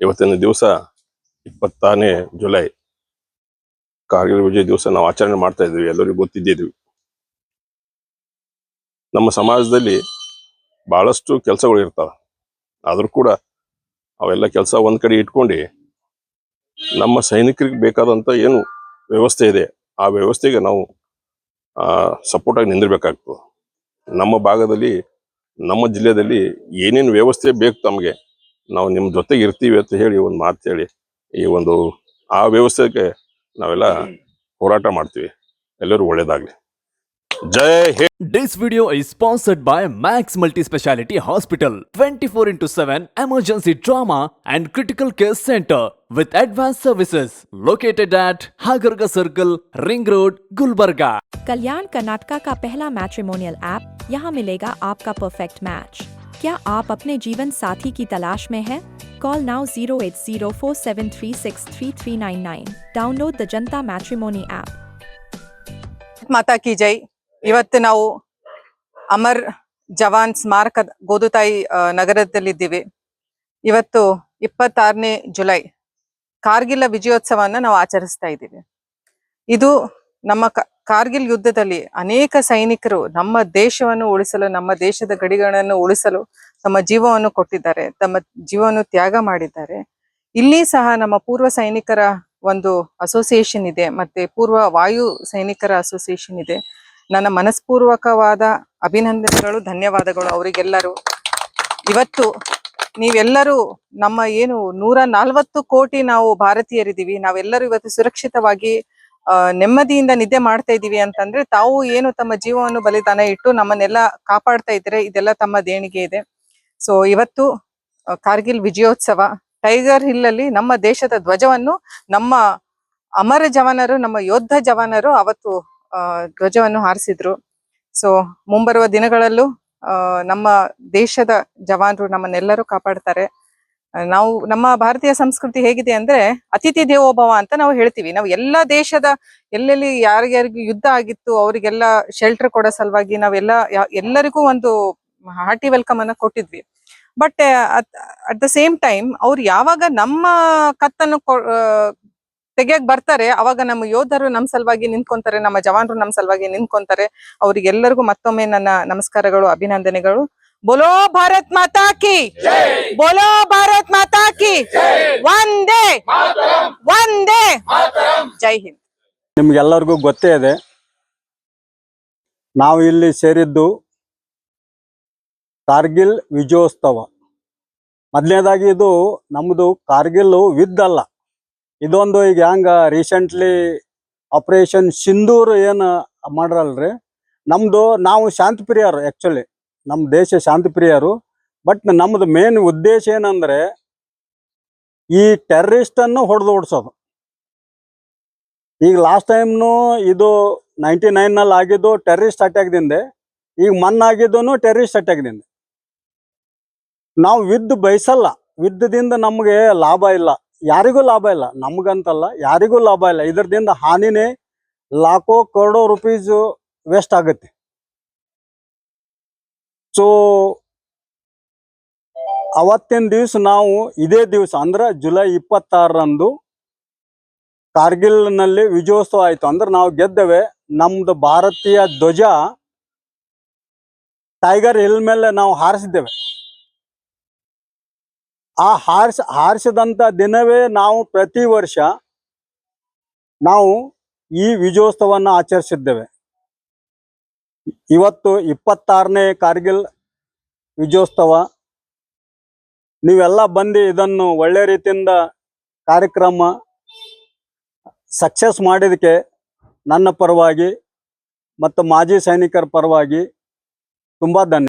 ಇವತ್ತಿನ ದಿವಸ ಇಪ್ಪತ್ತಾರನೇ ಜುಲೈ. ಕಾರ್ಗಿಲ್ ವಿಜಯ ದಿವಸ ನಾವು ಆಚರಣೆ ಮಾಡ್ತಾ ಇದ್ವಿ, ಎಲ್ಲರಿಗೂ ಗೊತ್ತಿದ್ದಿದ್ವಿ. ನಮ್ಮ ಸಮಾಜದಲ್ಲಿ ಬಹಳಷ್ಟು ಕೆಲಸಗಳು ಇರ್ತಾವೆ. ಆದರೂ ಕೂಡ ಅವೆಲ್ಲ ಕೆಲಸ ಒಂದು ಕಡೆ ಇಟ್ಕೊಂಡು ನಮ್ಮ ಸೈನಿಕರಿಗೆ ಬೇಕಾದಂತ ಏನು ವ್ಯವಸ್ಥೆ ಇದೆ, ಆ ವ್ಯವಸ್ಥೆಗೆ ನಾವು ಸಪೋರ್ಟ್ ಆಗಿ ನಿಂದಿರ್ಬೇಕಾಗ್ತದೆ. ನಮ್ಮ ಭಾಗದಲ್ಲಿ, ನಮ್ಮ ಜಿಲ್ಲೆಯಲ್ಲಿ ಏನೇನು ವ್ಯವಸ್ಥೆ ಬೇಕು ತಮಗೆ ನಾವು ನಿಮ್ಮ ಜೊತೆಗೆ ಇರ್ತೀವಿ ಅಂತ ಹೇಳಿ ಒಂದು ಮಾತು ಹೇಳಿ ಈ ಒಂದು ಆ ವ್ಯವಸ್ಥೆಗೆ ನಾವೆಲ್ಲ ಹೋರಾಟ ಮಾಡ್ತೀವಿ ಎಲ್ಲರೂ ಒಳ್ಳೇದಾಗ್ಲಿ ಜೈ ಹೇ This video is sponsored by Max Multi Speciality Hospital 24 into 7 Emergency Trauma and Critical Care Center with advanced services located at Hagarga Circle, Ring Road, Gulbarga. कल्याण कर्नाटका का पहला मैट्रिमोनियल ऐप यहाँ मिलेगा आपका परफेक्ट मैच क्या आप अपने जीवन साथी की तलाश में हैं? Call now zero eight zero four seven three six three three nine nine download the Janata matrimony app ಮಾತಾ ಕಿ ಜೈ ಇವತ್ತು ನಾವು ಅಮರ್ ಜವಾನ್ ಸ್ಮಾರಕ ಗೋದುತಾಯಿ ಆ, ನಗರದಲ್ಲಿದ್ದೀವಿ ಇವತ್ತು ಇಪ್ಪತ್ತಾರನೇ ಜುಲೈ ಕಾರ್ಗಿಲ್ ವಿಜಯೋತ್ಸವನ ನಾವು ಆಚರಿಸ್ತಾ ಇದ್ದೀವಿ ಇದು ನಮ್ಮ ಕಾರ್ಗಿಲ್ ಯುದ್ಧದಲ್ಲಿ ಅನೇಕ ಸೈನಿಕರು ನಮ್ಮ ದೇಶವನ್ನು ಉಳಿಸಲು, ನಮ್ಮ ದೇಶದ ಗಡಿಗಳನ್ನು ಉಳಿಸಲು ತಮ್ಮ ಜೀವವನ್ನು ಕೊಟ್ಟಿದ್ದಾರೆ, ತಮ್ಮ ಜೀವವನ್ನು ತ್ಯಾಗ ಮಾಡಿದ್ದಾರೆ. ಇಲ್ಲಿ ಸಹ ನಮ್ಮ ಪೂರ್ವ ಸೈನಿಕರ ಒಂದು ಅಸೋಸಿಯೇಷನ್ ಇದೆ, ಮತ್ತೆ ಪೂರ್ವ ವಾಯು ಸೈನಿಕರ ಅಸೋಸಿಯೇಷನ್ ಇದೆ. ನನ್ನ ಮನಸ್ಪೂರ್ವಕವಾದ ಅಭಿನಂದನೆಗಳು, ಧನ್ಯವಾದಗಳು ಅವರಿಗೆಲ್ಲರೂ. ಇವತ್ತು ನೀವೆಲ್ಲರೂ ನಮ್ಮ ಏನು ನೂರ ನಲ್ವತ್ತು ಕೋಟಿ ನಾವು ಭಾರತೀಯರಿದ್ದೀವಿ, ನಾವೆಲ್ಲರೂ ಇವತ್ತು ಸುರಕ್ಷಿತವಾಗಿ ನೆಮ್ಮದಿಯಿಂದ ನಿದ್ದೆ ಮಾಡ್ತಾ ಇದೀವಿ ಅಂತಂದ್ರೆ ತಾವು ಏನು ತಮ್ಮ ಜೀವವನ್ನು ಬಲಿದಾನ ಇಟ್ಟು ನಮ್ಮನ್ನೆಲ್ಲ ಕಾಪಾಡ್ತಾ ಇದ್ರೆ ಇದೆಲ್ಲ ತಮ್ಮ ದೇಣಿಗೆ ಇದೆ. ಸೊ ಇವತ್ತು ಕಾರ್ಗಿಲ್ ವಿಜಯೋತ್ಸವ, ಟೈಗರ್ ಹಿಲ್ ಅಲ್ಲಿ ನಮ್ಮ ದೇಶದ ಧ್ವಜವನ್ನು, ನಮ್ಮ ಅಮರ ಜವಾನರು, ನಮ್ಮ ಯೋಧ ಜವಾನರು ಅವತ್ತು ಧ್ವಜವನ್ನು ಹಾರಿಸಿದ್ರು. ಸೊ ಮುಂಬರುವ ದಿನಗಳಲ್ಲೂ ನಮ್ಮ ದೇಶದ ಜವಾನರು ನಮ್ಮನ್ನೆಲ್ಲರೂ ಕಾಪಾಡ್ತಾರೆ. ನಾವು ನಮ್ಮ ಭಾರತೀಯ ಸಂಸ್ಕೃತಿ ಹೇಗಿದೆ ಅಂದ್ರೆ ಅತಿಥಿ ದೇವೋಭವ ಅಂತ ನಾವು ಹೇಳ್ತೀವಿ. ನಾವು ಎಲ್ಲ ದೇಶದ ಎಲ್ಲೆಲ್ಲಿ ಯಾರಿಗ್ಯಾರಿಗೂ ಯುದ್ಧ ಆಗಿತ್ತು, ಅವರಿಗೆಲ್ಲ ಶೆಲ್ಟರ್ ಕೊಡೋ ಸಲುವಾಗಿ ನಾವೆಲ್ಲ ಎಲ್ಲರಿಗೂ ಒಂದು ಹಾರ್ಟಿ ವೆಲ್ಕಮ್ ಅನ್ನ ಕೊಟ್ಟಿದ್ವಿ. But at the same time ಅವ್ರು ಯಾವಾಗ ನಮ್ಮ ಕತ್ತನ್ನು ತೆಗಿಯಕ್ ಬರ್ತಾರೆ, ಅವಾಗ ನಮ್ಮ ಯೋಧರು ನಮ್ ಸಲುವಾಗಿ ನಿಂತ್ಕೊಂತಾರೆ, ನಮ್ಮ ಜವಾನರು ನಮ್ ಸಲುವಾಗಿ ನಿಂತ್ಕೊಂತಾರೆ. ಅವ್ರಿಗೆಲ್ಲರಿಗೂ ಮತ್ತೊಮ್ಮೆ ನನ್ನ ನಮಸ್ಕಾರಗಳು, ಅಭಿನಂದನೆಗಳು. ಬೋಲೋ ಭಾರತ್ ಮಾತಾ ಕಿ ಬೋಲೋ ಭಾರತ್ ಮಾತಾ ಕಿ ಒಂದೇ ಒಂದೇ ಜೈ ಹಿಂದ್ ನಿಮ್ಗೆಲ್ಲರಿಗೂ ಗೊತ್ತೇ ಇದೆ. ನಾವು ಇಲ್ಲಿ ಸೇರಿದ್ದು ಕಾರ್ಗಿಲ್ ವಿಜಯೋತ್ಸವ. ಮೊದಲನೇದಾಗಿ ಇದು ನಮ್ಮದು ಕಾರ್ಗಿಲ್ ವಿದ್ ಅಲ್ಲ ಇದೊಂದು ಈಗ ಹೆಂಗ ರೀಸೆಂಟ್ಲಿ ಆಪರೇಷನ್ ಸಿಂಧೂರ್ ಏನು ಮಾಡ್ರಲ್ರಿ? ನಮ್ದು ನಾವು ಶಾಂತಿಪ್ರಿಯರು ಆ್ಯಕ್ಚುಲಿ ನಮ್ಮ ದೇಶ ಶಾಂತಿ ಪ್ರಿಯರು ಬಟ್ ನಮ್ಮದು ಮೇನ್ ಉದ್ದೇಶ ಏನಂದ್ರೆ ಈ ಟೆರ್ರಿಸ್ಟನ್ನು ಹೊಡೆದು ಓಡಿಸೋದು ಈಗ ಲಾಸ್ಟ್ ಟೈಮ್ನು ಇದು ನೈಂಟಿ ನೈನಲ್ಲಿ ಆಗಿದ್ದು ಟೆರ್ರಿಸ್ಟ್ ಅಟ್ಯಾಕ್ದಿಂದ ಈಗ ಮಣ್ಣಾಗಿದ್ದು ಟೆರ್ರಿಸ್ಟ್ ಅಟ್ಯಾಕ್ದಿಂದ ನಾವು ವಿದ್ ಬಯಸಲ್ಲ. ವಿದ್ದಿಂದ ನಮಗೆ ಲಾಭ ಇಲ್ಲ. ಯಾರಿಗೂ ಲಾಭ ಇಲ್ಲ. ನಮಗಂತಲ್ಲ, ಯಾರಿಗೂ ಲಾಭ ಇಲ್ಲ. ಇದರದಿಂದ ಹಾನಿನೇ ಲಾಖೋ ಕರೋಡೋ ರುಪೀಸು ವೇಸ್ಟ್ ಆಗುತ್ತೆ. ಸೊ ಅವತ್ತಿನ ದಿವಸ ನಾವು ಇದೇ ದಿವಸ, ಅಂದ್ರೆ ಜುಲೈ ಇಪ್ಪತ್ತಾರರಂದು ಕಾರ್ಗಿಲ್ನಲ್ಲಿ ವಿಜಯೋತ್ಸವ ಆಯ್ತು. ಅಂದ್ರೆ ನಾವು ಗೆದ್ದೇವೆ. ನಮ್ದು ಭಾರತೀಯ ಧ್ವಜ ಟೈಗರ್ ಹಿಲ್ ಮೇಲೆ ನಾವು ಹಾರಿಸಿದ್ದೇವೆ. ಆ ಹಾರಿಸ, ಹಾರಿಸಿದಂತ ದಿನವೇ ನಾವು ಪ್ರತಿ ವರ್ಷ ನಾವು ಈ ವಿಜಯೋತ್ಸವನ್ನ ಆಚರಿಸಿದ್ದೇವೆ. ಇವತ್ತು ಇಪ್ಪತ್ತಾರನೇ ಕಾರ್ಗಿಲ್ ವಿಜಯೋತ್ಸವ. ನೀವೆಲ್ಲ ಬಂದು ಇದನ್ನು ಒಳ್ಳೆ ರೀತಿಯಿಂದ ಕಾರ್ಯಕ್ರಮ ಸಕ್ಸಸ್ ಮಾಡಿದಕ್ಕೆ ನನ್ನ ಪರವಾಗಿ ಮತ್ತು ಮಾಜಿ ಸೈನಿಕರ ಪರವಾಗಿ ತುಂಬ ಧನ್ಯ